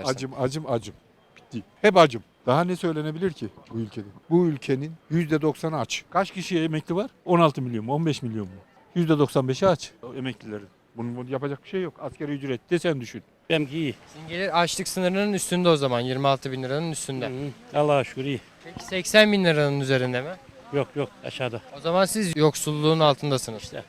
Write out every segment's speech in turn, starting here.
Acım acım acım. Bitti. Hep acım. Daha ne söylenebilir ki bu ülkede? Bu ülkenin %90'ı aç. Kaç kişiye emekli var? 16 milyon mu? 15 milyon mu? %95'i aç. O emeklilerin. Bunun yapacak bir şey yok. Asgari ücret de sen düşün. Benimki iyi. Sizin gelir açlık sınırının üstünde o zaman 26 bin liranın üstünde. Hı. Allah'a şükür iyi. Peki 80 bin liranın üzerinde mi? Yok yok aşağıda. O zaman siz yoksulluğun altındasınız. İşte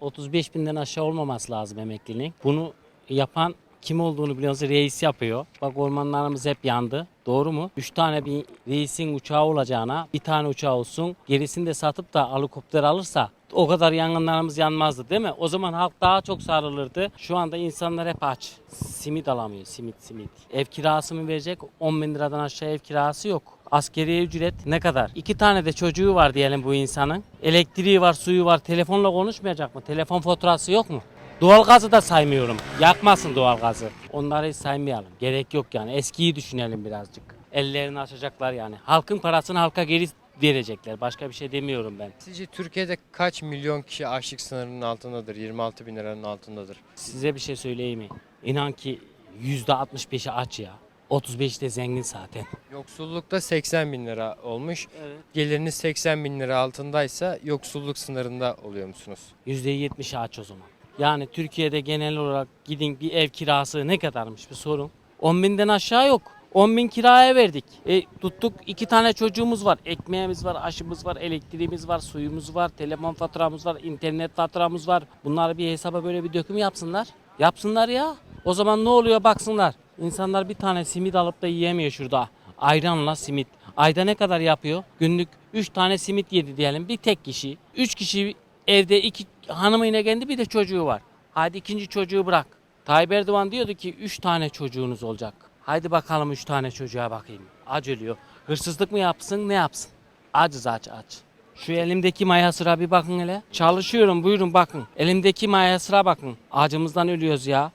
35 binden aşağı olmaması lazım emekliliğin. Bunu yapan kim olduğunu biliyorsunuz reis yapıyor. Bak ormanlarımız hep yandı. Doğru mu? 3 tane bir reisin uçağı olacağına bir tane uçağı olsun. Gerisini de satıp da helikopter alırsa o kadar yangınlarımız yanmazdı değil mi? O zaman halk daha çok sarılırdı. Şu anda insanlar hep aç. Simit alamıyor. Simit simit. Ev kirası mı verecek? 10 bin liradan aşağı ev kirası yok. Askeri ücret ne kadar? İki tane de çocuğu var diyelim bu insanın. Elektriği var, suyu var. Telefonla konuşmayacak mı? Telefon faturası yok mu? Doğalgazı da saymıyorum. Yakmasın doğalgazı. Onları saymayalım. Gerek yok yani. Eskiyi düşünelim birazcık. Ellerini açacaklar yani. Halkın parasını halka geri verecekler. Başka bir şey demiyorum ben. Sizce Türkiye'de kaç milyon kişi açlık sınırının altındadır? 26 bin liranın altındadır. Size bir şey söyleyeyim mi? İnan ki %65'i aç ya. 35 de zengin zaten. Yoksullukta 80 bin lira olmuş. Evet. Geliriniz 80 bin lira altındaysa yoksulluk sınırında oluyor musunuz? %70'i aç o zaman. Yani Türkiye'de genel olarak gidin bir ev kirası ne kadarmış bir sorun. 10 binden aşağı yok. 10 bin kiraya verdik. E, tuttuk iki tane çocuğumuz var. Ekmeğimiz var, aşımız var, elektriğimiz var, suyumuz var, telefon faturamız var, internet faturamız var. Bunları bir hesaba böyle bir döküm yapsınlar. Yapsınlar ya. O zaman ne oluyor baksınlar. İnsanlar bir tane simit alıp da yiyemiyor şurada. Ayranla simit. Ayda ne kadar yapıyor? Günlük 3 tane simit yedi diyelim bir tek kişi. 3 kişi evde iki hanımıyla kendi bir de çocuğu var. Hadi ikinci çocuğu bırak. Tayyip Erdoğan diyordu ki 3 tane çocuğunuz olacak. Haydi bakalım 3 tane çocuğa bakayım. Aç ölüyor. Hırsızlık mı yapsın ne yapsın? Acız aç aç. Şu elimdeki maya bir bakın hele. Çalışıyorum buyurun bakın. Elimdeki maya bakın. Acımızdan ölüyoruz ya.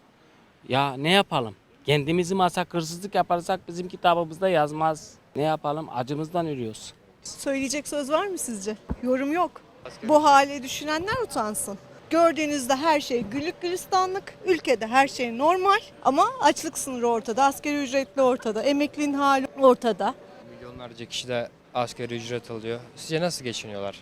Ya ne yapalım? Kendimizi masak hırsızlık yaparsak bizim kitabımızda yazmaz. Ne yapalım? Acımızdan ölüyoruz. Söyleyecek söz var mı sizce? Yorum yok. Bu hale düşünenler utansın. Gördüğünüzde her şey güllük gülistanlık. Ülkede her şey normal ama açlık sınırı ortada, asgari ücretli ortada, emeklinin hali ortada. Milyonlarca kişi de asgari ücret alıyor. Sizce nasıl geçiniyorlar?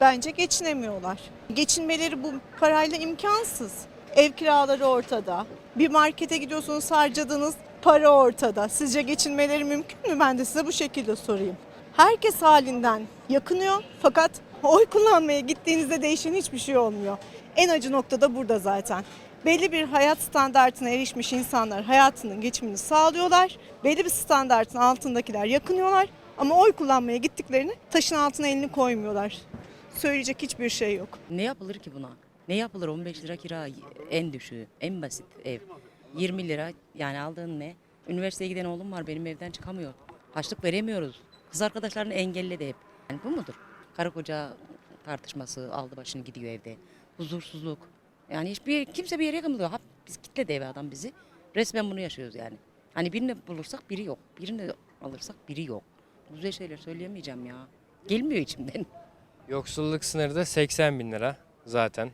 Bence geçinemiyorlar. Geçinmeleri bu parayla imkansız. Ev kiraları ortada. Bir markete gidiyorsunuz harcadığınız para ortada. Sizce geçinmeleri mümkün mü? Ben de size bu şekilde sorayım. Herkes halinden yakınıyor fakat oy kullanmaya gittiğinizde değişen hiçbir şey olmuyor. En acı nokta da burada zaten. Belli bir hayat standartına erişmiş insanlar hayatının geçimini sağlıyorlar. Belli bir standartın altındakiler yakınıyorlar. Ama oy kullanmaya gittiklerini taşın altına elini koymuyorlar. Söyleyecek hiçbir şey yok. Ne yapılır ki buna? Ne yapılır 15 lira kira en düşüğü, en basit ev. 20 lira yani aldığın ne? Üniversiteye giden oğlum var benim evden çıkamıyor. Haçlık veremiyoruz. Kız arkadaşlarını engelledi hep. Yani bu mudur? Karı koca tartışması aldı başını gidiyor evde. Huzursuzluk. Yani hiçbir kimse bir yere yakınmıyor. Ha, biz kitledi eve adam bizi. Resmen bunu yaşıyoruz yani. Hani birini bulursak biri yok. Birini alırsak biri yok. Güzel şeyler söyleyemeyeceğim ya. Gelmiyor içimden. Yoksulluk sınırı da 80 bin lira zaten.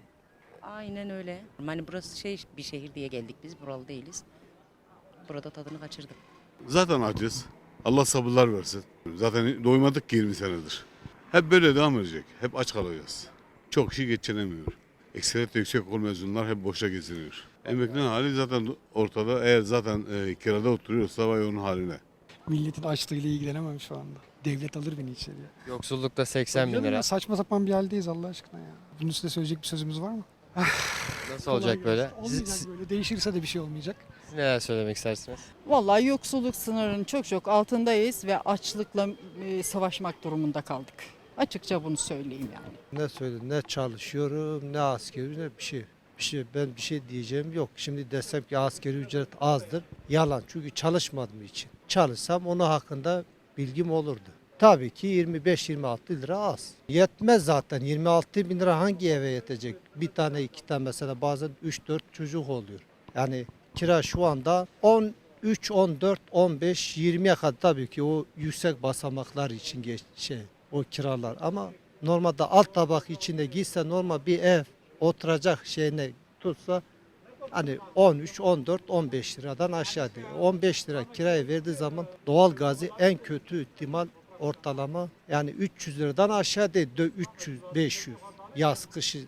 Aynen öyle. Hani burası şey bir şehir diye geldik biz buralı değiliz. Burada tadını kaçırdık. Zaten acız. Allah sabırlar versin. Zaten doymadık ki 20 senedir. Hep böyle devam edecek. Hep aç kalacağız. Çok kişi geçinemiyor. Ekseriyet yüksek okul mezunlar hep boşa geziniyor. Emeklinin hali zaten ortada. Eğer zaten e, kirada oturuyorsa vay onun haline. Milletin açlığıyla ilgilenemem şu anda. Devlet alır beni içeriye. Yoksullukta 80 bin Canım lira. ya, saçma sapan bir haldeyiz Allah aşkına ya. Bunun üstüne söyleyecek bir sözümüz var mı? Nasıl olacak Kolay böyle? gelsin. Siz, Olmayacak siz böyle. Değişirse de bir şey olmayacak. neler söylemek istersiniz? Vallahi yoksulluk sınırının çok çok altındayız ve açlıkla e, savaşmak durumunda kaldık. Açıkça bunu söyleyeyim yani. Ne söyledim ne çalışıyorum ne askeri ücret bir şey. Bir şey ben bir şey diyeceğim yok. Şimdi desem ki askeri ücret azdır. Yalan çünkü çalışmadığım için. Çalışsam onun hakkında bilgim olurdu. Tabii ki 25-26 lira az. Yetmez zaten. 26 bin lira hangi eve yetecek? Bir tane iki tane mesela bazen 3-4 çocuk oluyor. Yani kira şu anda 13, 14, 15, 20'ye kadar tabii ki o yüksek basamaklar için geç, şey o kiralar ama normalde alt tabak içinde gitse normal bir ev oturacak şeyine tutsa Hani 13, 14, 15 liradan aşağı değil. 15 lira kiraya verdiği zaman doğal gazı en kötü ihtimal ortalama yani 300 liradan aşağı değil. Dö- 300, 500 yaz kışı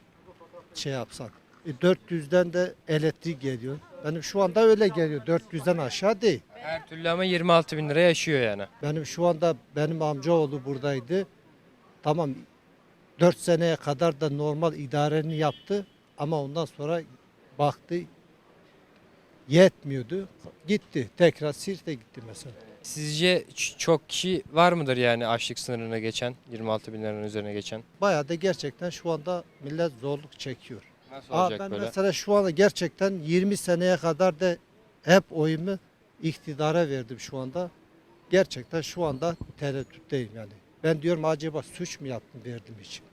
şey yapsak. E 400'den de elektrik geliyor. Benim şu anda öyle geliyor. 400'den aşağı değil. Her türlü ama 26 bin lira yaşıyor yani. Benim şu anda benim amcaoğlu buradaydı. Tamam 4 seneye kadar da normal idareni yaptı ama ondan sonra baktı yetmiyordu. Gitti. Tekrar Sirt'e gitti mesela. Sizce ç- çok kişi var mıdır yani açlık sınırına geçen, 26 bin liranın üzerine geçen? Bayağı da gerçekten şu anda millet zorluk çekiyor. Nasıl Aa, olacak ben böyle? mesela şu anda gerçekten 20 seneye kadar da hep oyumu iktidara verdim şu anda. Gerçekten şu anda tereddütteyim yani. Ben diyorum acaba suç mu yaptım verdim için.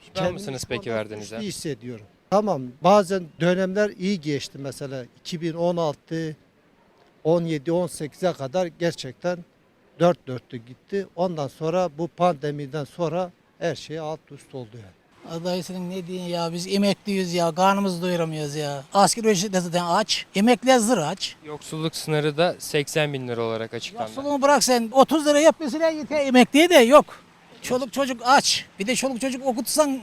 Pişman Kendimi mısınız şu peki anda verdiğinizden? suçlu hissediyorum. Tamam bazen dönemler iyi geçti mesela 2016 17 18'e kadar gerçekten dört dörtlü gitti. Ondan sonra bu pandemiden sonra her şey alt üst oldu yani. Adayısının ne diyeyim ya biz emekliyiz ya karnımızı doyuramıyoruz ya. Asgari ücret de zaten aç. Emekliler zır aç. Yoksulluk sınırı da 80 bin lira olarak açıklandı. Yoksulluğu bırak sen 30 lira yap mesela yeter emekliye de yok. Çoluk çocuk aç. Bir de çoluk çocuk okutsan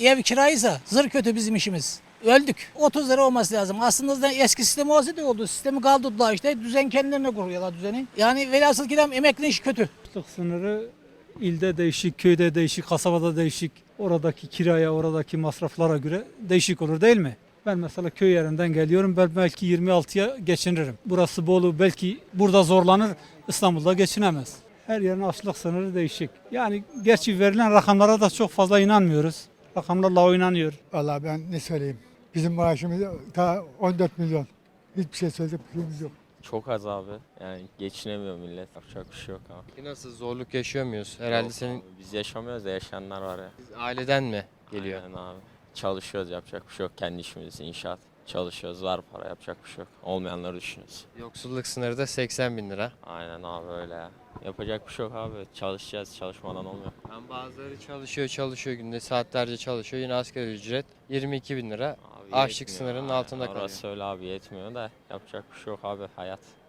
e, ev kiraysa zır kötü bizim işimiz. Öldük. 30 lira olması lazım. Aslında eski sistemi olsa da oldu. Sistemi kaldırdılar işte. Düzen kendilerine kuruyorlar düzeni. Yani velhasıl kelam emeklinin işi kötü. Açlık sınırı ilde değişik, köyde değişik, kasabada değişik. Oradaki kiraya, oradaki masraflara göre değişik olur değil mi? Ben mesela köy yerinden geliyorum. Ben belki 26'ya geçinirim. Burası Bolu belki burada zorlanır. İstanbul'da geçinemez. Her yerin açlık sınırı değişik. Yani gerçi verilen rakamlara da çok fazla inanmıyoruz. Rakamlarla oynanıyor. Vallahi ben ne söyleyeyim. Bizim maaşımız ta 14 milyon. Hiçbir şey söyleyecek bir yok. Çok az abi. Yani geçinemiyor millet. Yapacak bir şey yok abi. Nasıl zorluk yaşıyor muyuz? Herhalde Yok senin abi, Biz yaşamıyoruz da yaşayanlar var ya. aileden mi geliyor? Aynen abi. Çalışıyoruz yapacak bir şey yok. Kendi işimiz inşaat. Çalışıyoruz var para yapacak bir şey yok. Olmayanları düşünüyoruz. Yoksulluk sınırı da 80 bin lira. Aynen abi öyle ya. Yapacak bir şey yok abi. Çalışacağız. Çalışmadan olmuyor. Ben bazıları çalışıyor çalışıyor günde saatlerce çalışıyor yine asgari ücret 22 bin lira. Abi Açlık yetmiyor sınırının altında kalıyor. Orası öyle abi yetmiyor da yapacak bir şey yok abi hayat.